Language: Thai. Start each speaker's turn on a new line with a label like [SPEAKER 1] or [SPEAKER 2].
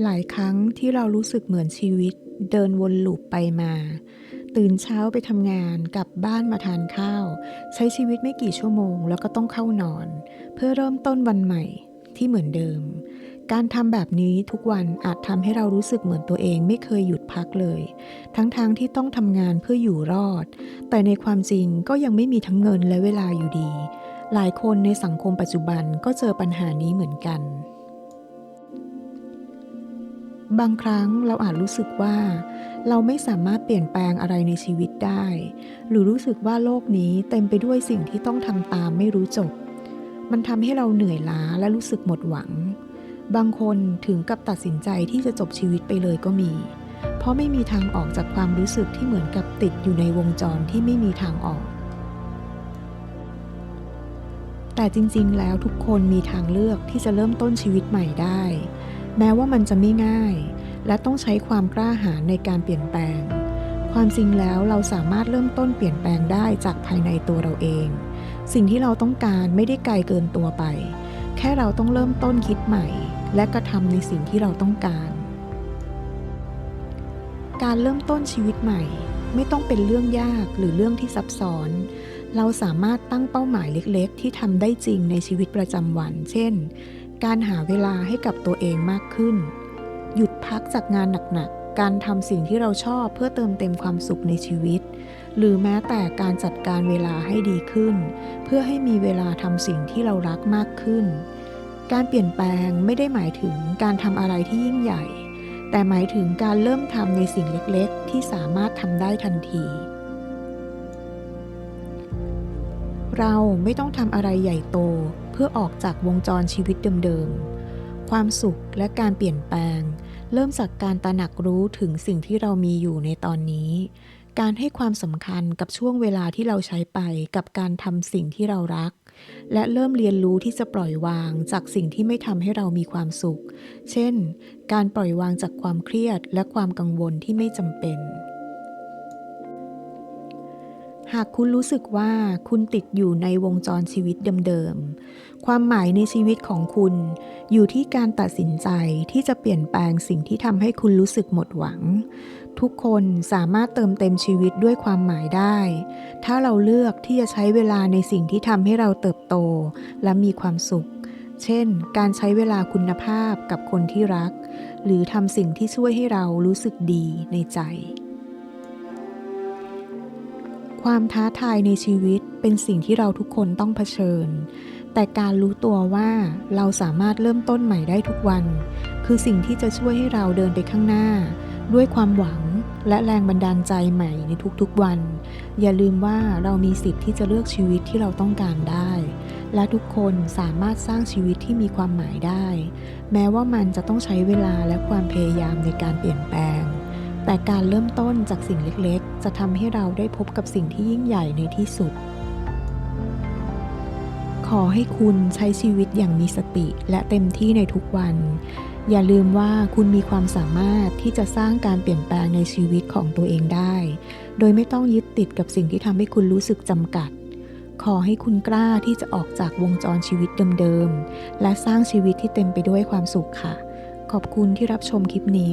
[SPEAKER 1] หลายครั้งที่เรารู้สึกเหมือนชีวิตเดินวนลูปไปมา ตื่นเช้าไปทำงานกลับบ้านมาทานข้าว ใช้ชีวิตไม่กี่ชั่วโมง แล้วก็ต้องเข้านอน เพื่อเริ่มต้นวันใหม่ที่เหมือนเดิม การทำแบบนี้ทุกวันอาจทำให้เรารู้สึกเหมือนตัวเองไม่เคยหยุดพักเลย ทั้งๆทที่ต้องทำงานเพื่ออยู่รอด แต่ในความจริงก็ยังไม่มีทั้งเงินและเวลาอยู่ดี หลายคนในสังคมปัจจุบันก็เจอปัญหานี้เหมือนกัน บางครั้งเราอาจรู้สึกว่า เราไม่สามารถเปลี่ยนแปลงอะไรในชีวิตได้ หรือรู้สึกว่าโลกนี้เต็มไปด้วยสิ่งที่ต้องทำตามไม่รู้จบ มันทำให้เราเหนื่อยล้าและรู้สึกหมดหวัง บางคนถึงกับตัดสินใจที่จะจบชีวิตไปเลยก็มี เพราะไม่มีทางออกจากความรู้สึกที่เหมือนกับติดอยู่ในวงจรที่ไม่มีทางออก แต่จริงๆ แล้วทุกคนมีทางเลือกที่จะเริ่มต้นชีวิตใหม่ได้ แม้ว่ามันจะไม่ง่าย และต้องใช้ความกล้าหาญในการเปลี่ยนแปลง ความจริงแล้วเราสามารถเริ่มต้นเปลี่ยนแปลงได้จากภายในตัวเราเอง สิ่งที่เราต้องการไม่ได้ไกลเกินตัวไป แค่เราต้องเริ่มต้นคิดใหม่ และกระทำในสิ่งที่เราต้องการ การเริ่มต้นชีวิตใหม่ ไม่ต้องเป็นเรื่องยากหรือเรื่องที่ซับซ้อนเราสามารถตั้งเป้าหมายเล็ก ๆ ที่ทำได้จริงในชีวิตประจำวัน เช่น การหาเวลาให้กับตัวเองมากขึ้น หยุดพักจากงานหนักๆ การทำสิ่งที่เราชอบเพื่อเติมเต็มความสุขในชีวิต หรือแม้แต่การจัดการเวลาให้ดีขึ้น เพื่อให้มีเวลาทำสิ่งที่เรารักมากขึ้น การเปลี่ยนแปลงไม่ได้หมายถึงการทำอะไรที่ยิ่งใหญ่ แต่หมายถึงการเริ่มทำในสิ่งเล็กๆ ที่สามารถทำได้ทันทีเราไม่ต้องทำอะไรใหญ่โต เพื่อออกจากวงจรชีวิตเดิมๆ ความสุขและการเปลี่ยนแปลง เริ่มจากการตระหนักรู้ถึงสิ่งที่เรามีอยู่ในตอนนี้ การให้ความสำคัญกับช่วงเวลาที่เราใช้ไปกับการทำสิ่งที่เรารัก และเริ่มเรียนรู้ที่จะปล่อยวางจากสิ่งที่ไม่ทำให้เรามีความสุข เช่น การปล่อยวางจากความเครียดและความกังวลที่ไม่จำเป็น หากคุณรู้สึกว่าคุณติดอยู่ในวงจรชีวิตเดิมๆ ความหมายในชีวิตของคุณอยู่ที่การตัดสินใจที่จะเปลี่ยนแปลงสิ่งที่ทำให้คุณรู้สึกหมดหวัง ทุกคนสามารถเติมเต็มชีวิตด้วยความหมายได้ ถ้าเราเลือกที่จะใช้เวลาในสิ่งที่ทำให้เราเติบโตและมีความสุข เช่น การใช้เวลาคุณภาพกับคนที่รัก หรือทำสิ่งที่ช่วยให้เรารู้สึกดีในใจ ความท้าทายในชีวิตเป็นสิ่งที่เราทุกคนต้องเผชิญ แต่การรู้ตัวว่าเราสามารถเริ่มต้นใหม่ได้ทุกวัน คือสิ่งที่จะช่วยให้เราเดินไปข้างหน้า ด้วยความหวังและแรงบันดาลใจใหม่ในทุกๆวัน อย่าลืมว่าเรามีสิทธิ์ที่จะเลือกชีวิตที่เราต้องการได้ และทุกคนสามารถสร้างชีวิตที่มีความหมายได้ แม้ว่ามันจะต้องใช้เวลาและความพยายามในการเปลี่ยนแปลง แต่การเริ่มต้นจากสิ่งเล็กๆ จะทำให้เราได้พบกับสิ่งที่ยิ่งใหญ่ในที่สุด ขอให้คุณใช้ชีวิตอย่างมีสติและเต็มที่ในทุกวัน อย่าลืมว่าคุณมีความสามารถที่จะสร้างการเปลี่ยนแปลงในชีวิตของตัวเองได้ โดยไม่ต้องยึดติดกับสิ่งที่ทำให้คุณรู้สึกจำกัด ขอให้คุณกล้าที่จะออกจากวงจรชีวิตเดิมๆ และสร้างชีวิตที่เต็มไปด้วยความสุขค่ะ ขอบคุณที่รับชมคลิปนี้